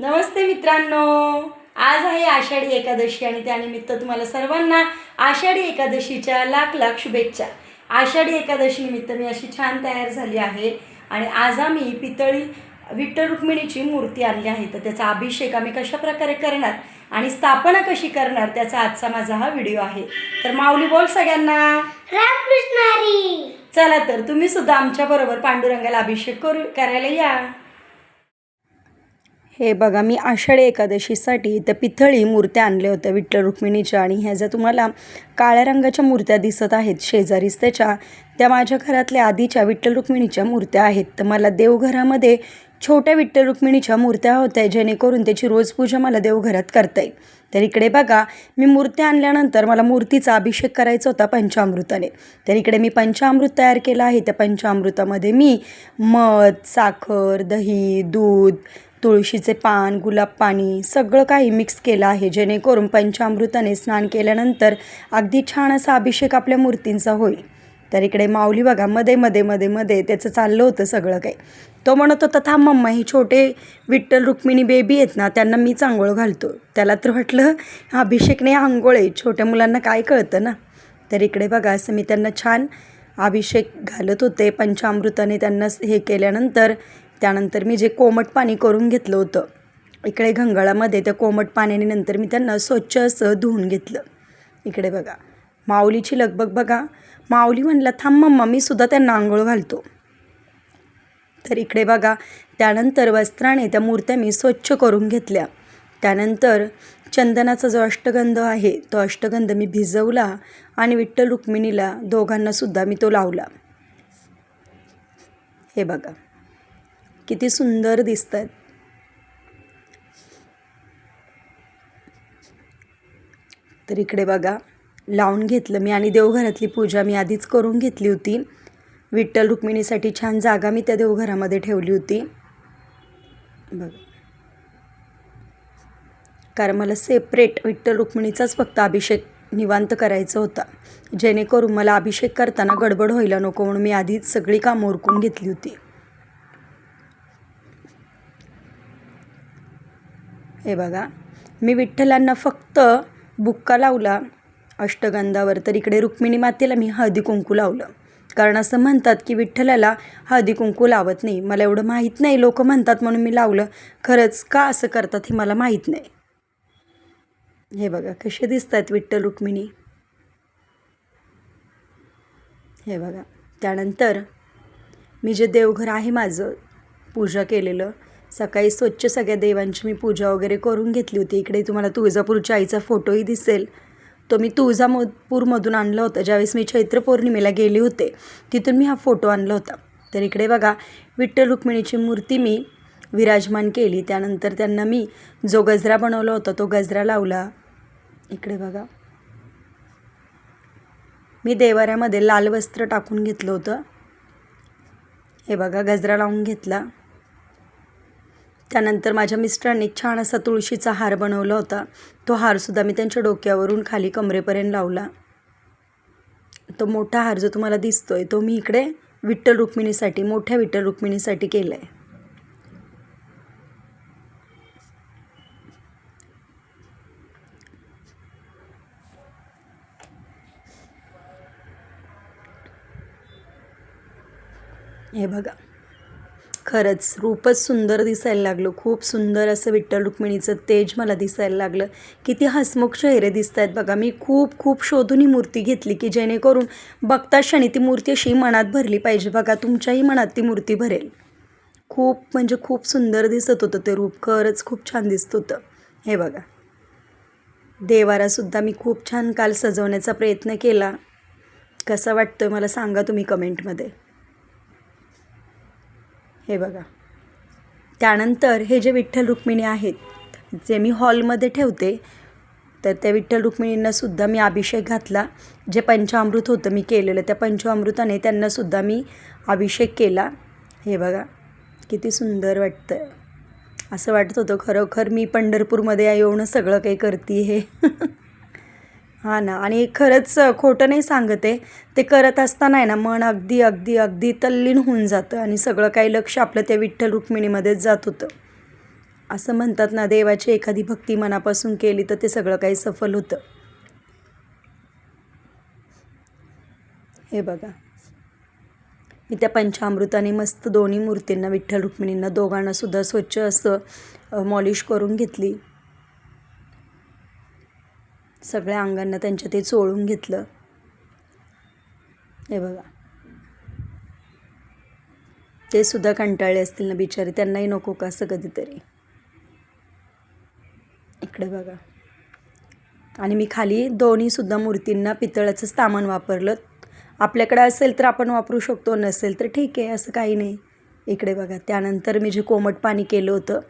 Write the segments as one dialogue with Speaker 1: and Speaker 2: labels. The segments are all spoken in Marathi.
Speaker 1: नमस्ते मित्रांनो. आज आहे आषाढी एकादशी आणि त्यानिमित्त तुम्हाला सर्वांना आषाढी एकादशीच्या लाख लाख शुभेच्छा. आषाढी एकादशी निमित्त मी अशी छान तयार झाली आहे आणि आज आम्ही पितळी विठ्ठल रुक्मिणीची मूर्ती आणली आहे. तर त्याचा अभिषेक आम्ही कशा प्रकारे करणार आणि स्थापना कशी करणार त्याचा आजचा माझा हा व्हिडिओ आहे. तर माऊली बोल सगळ्यांना.
Speaker 2: रामकृष्ण
Speaker 1: चला तर तुम्ही सुद्धा आमच्याबरोबर पांडुरंगाला अभिषेक करू करायला या. हे बघा मी आषाढी एकादशीसाठी इथं पितळी मूर्त्या आणल्या होत्या विठ्ठल रुक्मिणीच्या आणि ह्या ज्या तुम्हाला काळ्या रंगाच्या मूर्त्या दिसत आहेत शेजारीच त्याच्या त्या माझ्या घरातल्या आधीच्या विठ्ठल रुक्मिणीच्या मूर्त्या आहेत. तर मला देवघरामध्ये छोट्या विठ्ठल रुक्मिणीच्या मूर्त्या होत्या जेणेकरून त्याची रोज पूजा मला देवघरात करता येईल. तर इकडे बघा मी मूर्त्या आणल्यानंतर मला मूर्तीचा अभिषेक करायचा होता पंचामृताने. तर इकडे मी पंचामृत तयार केलं आहे. त्या पंचामृतामध्ये मी मध साखर दही दूध तुळशीचे पान गुलाब पाणी सगळं काही मिक्स केलं आहे जेणेकरून पंचामृताने स्नान केल्यानंतर अगदी छान असा अभिषेक आपल्या मूर्तींचा होईल. तर इकडे माऊली बघा मध्ये मध्ये मध्ये मध्ये त्याचं चाललं होतं सगळं काही. तो म्हणत होता थांब मम्मा हे छोटे विठ्ठल रुक्मिणी बेबी आहेत ना त्यांना मीच आंघोळ घालतो. त्याला तर वाटलं अभिषेक नाही आंघोळ आहे छोट्या मुलांना काय कळतं ना? तर इकडे बघा असं मी त्यांना छान अभिषेक घालत होते पंचामृताने त्यांना हे केल्यानंतर त्यानंतर मी जे कोमट पाणी करून घेतलं होतं इकडे घंगाळामध्ये त्या कोमट पाण्याने नंतर मी त्यांना स्वच्छ असं धुवून घेतलं. इकडे बघा माऊलीची लगबग बघा माऊली म्हणला थांब मम्मा मी सुद्धा त्यांना आंघोळ घालतो. तर इकडे बघा त्यानंतर वस्त्राने त्या मूर्त्या मी स्वच्छ करून घेतल्या. त्यानंतर चंदनाचा जो अष्टगंध आहे तो अष्टगंध मी भिजवला आणि विठ्ठल रुक्मिणीला दोघांनासुद्धा मी तो लावला. हे बघा किती सुंदर दिसत आहेत तर इकडे बघा लावून घेतलं मी आणि देवघरातली पूजा मी आधीच करून घेतली होती. विठ्ठल रुक्मिणीसाठी छान जागा मी त्या देवघरामध्ये ठेवली होती. बघ. कारण मला सेपरेट विठ्ठल रुक्मिणीचाच फक्त अभिषेक निवांत करायचा होता. जेणेकरून मला अभिषेक करताना गडबड व्हायला नको म्हणून मी आधीच सगळी कामं ओरकून घेतली होती. हे बघा. मी विठ्ठलांना फक्त बुक्का लावला. अष्टगंधावर तर इकडे रुक्मिणी मातेला मी हळदी कुंकू लावलं. कारण असं म्हणतात की विठ्ठलाला हळदी कुंकू लावत नाही. मला एवढं माहीत नाही. लोक म्हणतात म्हणून मी लावलं. खरंच का असं करतात हे मला माहीत नाही. हे बघा कसे दिसत आहेत विठ्ठल रुक्मिणी. हे बघा त्यानंतर मी जे देवघर आहे माझं पूजा केलेलं सकाळी स्वच्छ सगळ्या देवांची मी पूजा वगैरे करून घेतली होती. इकडे तुम्हाला तुळजापूरच्या आईचा फोटोही दिसेल. तो मी तुळजापूरमधून आणलं होतं. ज्यावेळेस मी चैत्र पौर्णिमेला गेले होते तिथून मी हा फोटो आणला होता. तर इकडे बघा विठ्ठल रुक्मिणीची मूर्ती मी विराजमान केली. त्यानंतर त्यांना मी जो गजरा बनवला होता तो गजरा लावला. इकडे बघा. मी देवाऱ्यामध्ये लाल वस्त्र टाकून घेतलं होतं. हे बघा गजरा लावून घेतला. त्यानंतर माझ्या मिस्टरांनी छान असा तुळशीचा हार बनवला होता. तो हारसुद्धा मी त्यांच्या डोक्यावरून खाली कमरेपर्यंत लावला. तो मोठा हार जो तुम्हाला दिसतो आहे तो मी इकडे विठ्ठल रुक्मिणीसाठी मोठ्या विठ्ठल रुक्मिणीसाठी केला आहे हे बघा. खरंच रूपच सुंदर दिसायला लागलं. खूप सुंदर असं विठ्ठल रुक्मिणीचं तेज मला दिसायला लागलं. किती हसमुख चेहरे दिसत आहेत बघा. मी खूप खूप शोधून ही मूर्ती घेतली की जेणेकरून बघता क्षणी ती मूर्ती अशी मनात भरली पाहिजे. बघा तुमच्याही मनात ती मूर्ती भरेल. खूप म्हणजे खूप सुंदर दिसत होतं ते रूप. खरंच खूप छान दिसत होतं. हे बघा. देवारासुद्धा मी खूप छान काल सजवण्याचा प्रयत्न केला. कसा वाटतोय मला सांगा तुम्ही कमेंटमध्ये. हे बघा. त्यानंतर हे जे विठ्ठल रुक्मिणी आहेत जे मी हॉलमध्ये ठेवते तर त्या विठ्ठल रुक्मिणींनासुद्धा मी अभिषेक घातला. जे पंचामृत होतं मी केलेलं त्या पंचामृताने त्यांनासुद्धा मी अभिषेक केला. हे बघा किती सुंदर वाटतं असं वाटत होतं खरोखर मी पंढरपूरमध्ये येऊन सगळं काही करते हे हां ना. आणि खरंच खोटं नाही सांगत. आहे ते करत असताना आहे ना मन अगदी अगदी अगदी तल्लीन होऊन जातं आणि सगळं काही लक्ष आपलं त्या विठ्ठल रुक्मिणीमध्येच जात होतं. असं म्हणतात ना देवाची एखादी भक्ती मनापासून केली तर ते सगळं काही सफल होतं. हे बघा. मी त्या पंचामृताने मस्त दोन्ही मूर्तींना विठ्ठल रुक्मिणींना दोघांना सुद्धा स्वच्छ असं मॉलिश करून घेतली. सगळ्या अंगांना त्यांच्या ते चोळून घेतलं. हे बघा. ते सुद्धा कंटाळले असतील ना बिचारे. त्यांनाही नको का असं कधीतरी? इकडे बघा. आणि मी खाली दोन्हीसुद्धा मूर्तींना पितळाचं सामान वापरलं. आपल्याकडे असेल तर आपण वापरू शकतो नसेल तर ठीक आहे असं काही नाही. इकडे बघा. त्यानंतर मी जे कोमट पाणी केलं होतं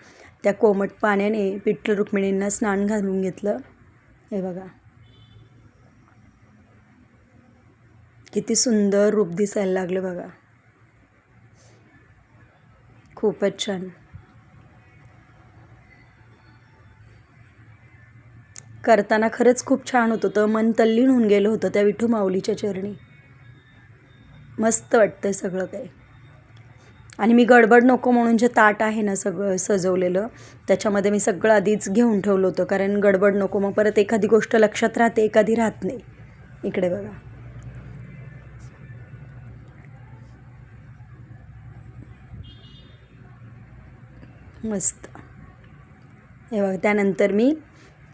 Speaker 1: त्या कोमट पाण्याने विठ्ठल रुक्मिणींना स्नान घालून घेतलं. हे बघा. किती सुंदर रूप दिसायला लागलं बघा. खूपच छान. करताना खरंच खूप छान होत होतं. मन तल्लीन होऊन गेलं होतं त्या विठू माऊलीच्या चरणी. मस्त वाटतंय सगळं काही. आणि मी गडबड नको म्हणून जे ताट आहे ना सगळं सजवलेलं त्याच्यामध्ये मी सगळं आधीच घेऊन ठेवलं होतं. कारण गडबड नको मग परत एखादी गोष्ट लक्षात राहते एखादी राहत नाही. इकडे बघा. मस्त. हे बघा त्यानंतर मी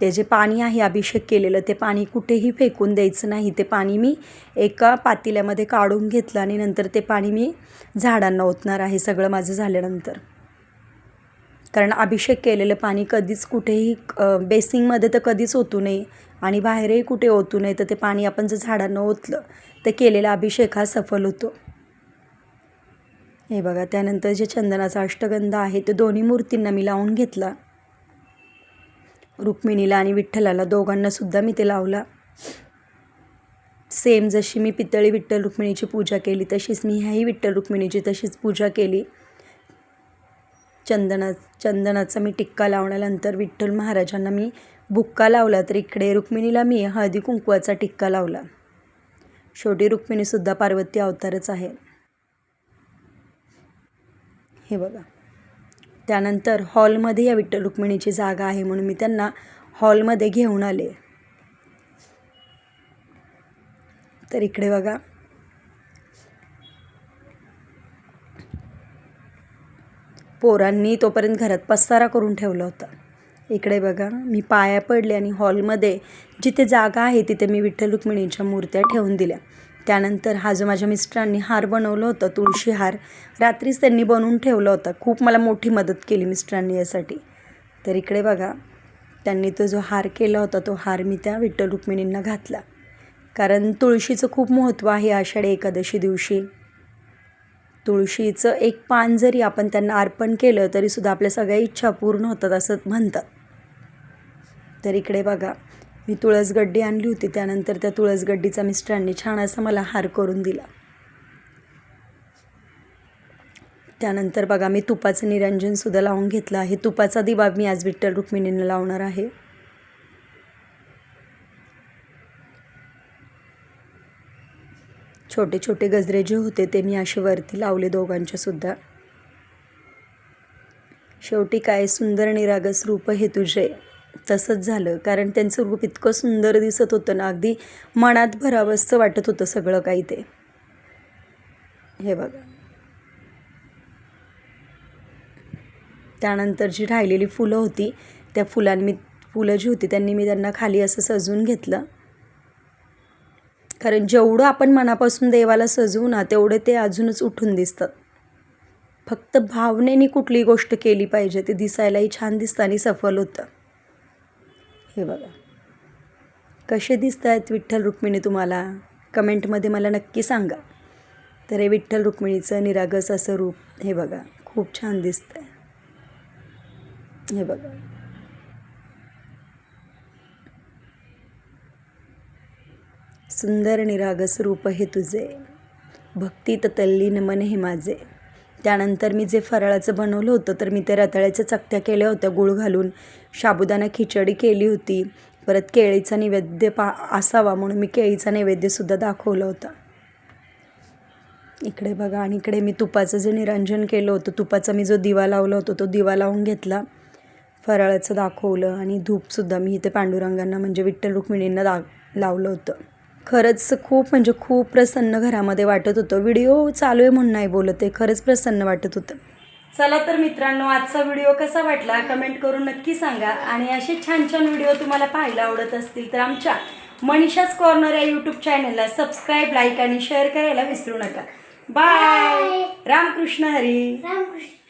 Speaker 1: ते जे पाणी आहे अभिषेक केलेलं ते पाणी कुठेही फेकून द्यायचं नाही. ते पाणी मी एका पातेल्यामध्ये काढून घेतलं आणि नंतर ते पाणी मी झाडांना ओतणार आहे. सगळं माझं झाल्यानंतर. कारण अभिषेक केलेलं पाणी कधीच कुठेही बेसिंगमध्ये तर कधीच ओतू नये आणि बाहेरही कुठे ओतू नये. तर ते पाणी आपण जर झाडांना ओतलं तर केलेला अभिषेक हा सफल होतो. हे बघा त्यानंतर जे चंदनाचा अष्टगंध आहे ते दोन्ही मूर्तींना मी लावून घेतला. रुक्मिणीला आणि विठ्ठलाला दोघांना सुद्धा मी ते लावला. सेम जशी मी पितळी विठ्ठल रुक्मिणीची पूजा केली तशीच मी ह्याही विठ्ठल रुक्मिणीची तशीच पूजा केली. चंदना चंदनाचा मी टिक्का लावल्यानंतर विठ्ठल महाराजांना मी बुक्का लावला तर इकडे रुक्मिणीला मी हळदी कुंकवाचा टिक्का लावला. शेवटी रुक्मिणीसुद्धा पार्वती अवतारच आहे. हे बघा. त्यानंतर हॉलमध्ये या विठ्ठल रुक्मिणीची जागा आहे म्हणून मी त्यांना हॉलमध्ये घेऊन आले. तर इकडे बघा. पोरांनी तोपर्यंत घरात पसारा करून ठेवला होता. इकडे बघा मी पाया पडले आणि हॉलमध्ये जिथे जागा आहे तिथे मी विठ्ठल रुक्मिणीच्या मूर्त्या ठेवून दिल्या. त्यानंतर हा जो माझ्या मिस्टरांनी हार बनवलं होतं तुळशी हार रात्रीच त्यांनी बनवून ठेवला होता. खूप मला मोठी मदत केली मिस्टरांनी यासाठी. तर इकडे बघा त्यांनी तो जो हार केला होता तो हार मी त्या विठ्ठल रुक्मिणींना घातला. कारण तुळशीचं खूप महत्त्व आहे आषाढी एकादशी दिवशी. तुळशीचं एक पान जरी आपण त्यांना अर्पण केलं तरीसुद्धा आपल्या सगळ्या इच्छा पूर्ण होतात असं म्हणतात. तर इकडे बघा मी तुळसगड्डी आणली होती त्यानंतर त्या तुळसगड्डीचा मिस्टरांनी छान असा मला हार करून दिला. त्यानंतर बघा मी तुपाचं निरंजनसुद्धा लावून घेतलं आहे. तुपाचा दिवा मी आज विठ्ठल रुक्मिणींना लावणार आहे. छोटे छोटे गजरे जे होते ते मी असे वरती लावले दोघांच्यासुद्धा शेवटी काय सुंदर निरागस रूप हे तुझे. तसंच झालं. कारण त्यांचं रूप इतकं सुंदर दिसत होतं ना अगदी मनात भरावंसं वाटत होतं सगळं काही ते. हे बघा. त्यानंतर जी राहिलेली फुलं होती त्या फुलांनी फुलं जी होती त्यांनी मी त्यांना खाली असं सजवून घेतलं. कारण जेवढं आपण मनापासून देवाला सजवू ना तेवढे ते अजूनच उठून दिसतात फक्त भावनेने कुठली गोष्ट केली पाहिजे ते दिसायलाही छान दिसतं आणि सफल होतं. हे बघा. कसे दिसत आहेत विठ्ठल रुक्मिणी तुम्हाला? कमेंटमध्ये मला नक्की सांगा. तर हे विठ्ठल रुक्मिणीचं निरागस असं रूप हे बघा खूप छान दिसतं आहे हे बघा. सुंदर निरागस रूप हे तुझे. भक्ती तल्लीन मन हे माझे. त्यानंतर मी जे फराळाचं बनवलं होतं तर मी ते रताळ्याच्या चकत्या केल्या होत्या गुळ घालून. साबुदाणा खिचडी केली होती. परत केळीचा नैवेद्य पा असावा म्हणून मी केळीचा नैवेद्यसुद्धा दाखवलं होता. इकडे बघा आणि इकडे मी तुपाचं जे निरंजन केलं होतं तुपाचा मी जो दिवा लावला होता तो दिवा लावून घेतला. फराळाचं दाखवलं आणि धूपसुद्धा मी इथे पांडुरंगांना म्हणजे विठ्ठल रुक्मिणींना दा लावलं होतं. खरंच खूप म्हणजे खूप प्रसन्न घरामध्ये वाटत होतं. व्हिडिओ चालू आहे म्हणून नाही बोलत आहे खरंच प्रसन्न वाटत होतं. चला तर मित्रांनो आजचा व्हिडिओ कसा वाटला कमेंट करून नक्की सांगा. आणि असे छान छान व्हिडिओ तुम्हाला पाहायला आवडत असतील तर आमच्या मनीषाच कॉर्नर या यूट्यूब चॅनलला सबस्क्राईब लाईक आणि शेअर करायला विसरू नका. बाय रामकृष्ण हरी.
Speaker 2: रामकृष्ण.